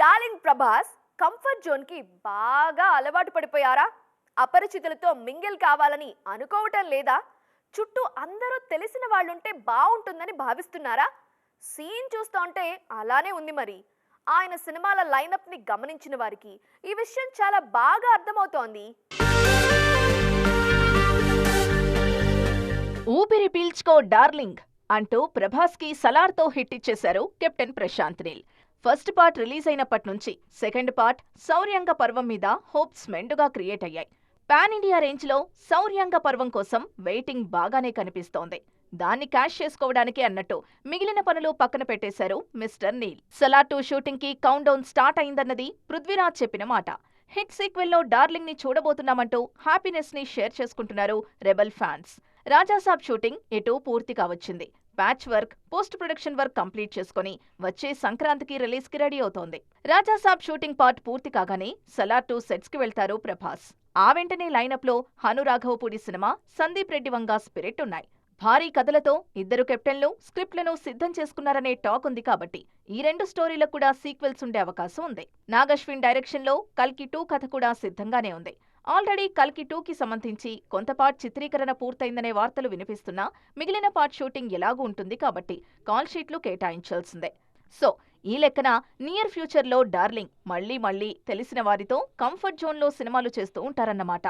Darling Prabhas comfort జోన్కి బాగా అలవాటు పడిపోయారా? అపరిచితులతో mingle కావాలని అనుకోవటం లేదా? చుట్టూ అందరూ తెలిసిన వాళ్ళుంటే బాగుంటుందని భావిస్తున్నారా? సీన్ చూస్తూ ఉంటే అలానే ఉంది మరి. ఆయన సినిమాల లైనప్ని గమనించిన వారికి ఈ విషయం చాలా బాగా అర్థమవుతోంది. ఊపిరి పీల్చుకో డార్లింగ్ అంటూ ప్రభాస్కి సలార్తో హిట్ ఇచ్చేశారు captain Prashanth Neel. First part release అయినప్పటి నుంచి సెకండ్ పార్ట్ శౌర్యంగ పర్వం మీద హోప్స్ మెండుగా క్రియేట్ అయ్యాయి. పాన్ ఇండియా రేంజ్లో శౌర్యంగ పర్వం కోసం వెయిటింగ్ బాగానే కనిపిస్తోంది. దాన్ని క్యాష్ చేసుకోవడానికి అన్నట్టు మిగిలిన పనులు పక్కన పెట్టేశారు మిస్టర్ నీల్. సలార్ టూ షూటింగ్కి కౌంట్ డౌన్ స్టార్ట్ అయిందన్నది పృథ్వీరాజ్ చెప్పిన మాట. హిట్ సీక్వెల్లో డార్లింగ్ని చూడబోతున్నామంటూ హ్యాపీనెస్ని షేర్ చేసుకుంటున్నారు రెబల్ ఫ్యాన్స్. రాజాసాబ్ షూటింగ్ ఎటూ పూర్తిగా వచ్చింది. Patch work post production work complete చేసుకుని వచ్చే సంక్రాంతికి రిలీజ్కి రెడీ అవుతోంది. రాజాసాబ్ షూటింగ్ పార్ట్ పూర్తి కాగానే సలార్ టూ సెట్స్కి వెళ్తారు ప్రభాస్. ఆ వెంటనే లైనప్లో హనురాఘవపూడి సినిమా సందీప్ రెడ్డి వంగా స్పిరిట్ ఉన్నాయి. భారీ కథలతో ఇద్దరు కెప్టెన్లు స్క్రిప్ట్లను సిద్ధం చేసుకున్నారనే టాక్ ఉంది కాబట్టి ఈ రెండు స్టోరీలకు కూడా సీక్వెల్స్ ఉండే అవకాశం ఉంది. నాగశ్విన్ డైరెక్షన్లో కల్కి టూ కథ కూడా సిద్ధంగానే ఉంది. ఆల్రెడీ కల్కి టూకి సంబంధించి కొంత పార్ట్ చిత్రీకరణ పూర్తయిందనే వార్తలు వినిపిస్తున్నా మిగిలిన పార్ట్ షూటింగ్ ఎలాగూ ఉంటుంది కాబట్టి కాల్ షీట్లు కేటాయించాల్సిందే. సో ఈ లెక్కన నియర్ ఫ్యూచర్లో డార్లింగ్ మళ్ళీ మళ్ళీ తెలిసిన వారితో కంఫర్ట్ జోన్లో సినిమాలు చేస్తూ ఉంటారన్నమాట.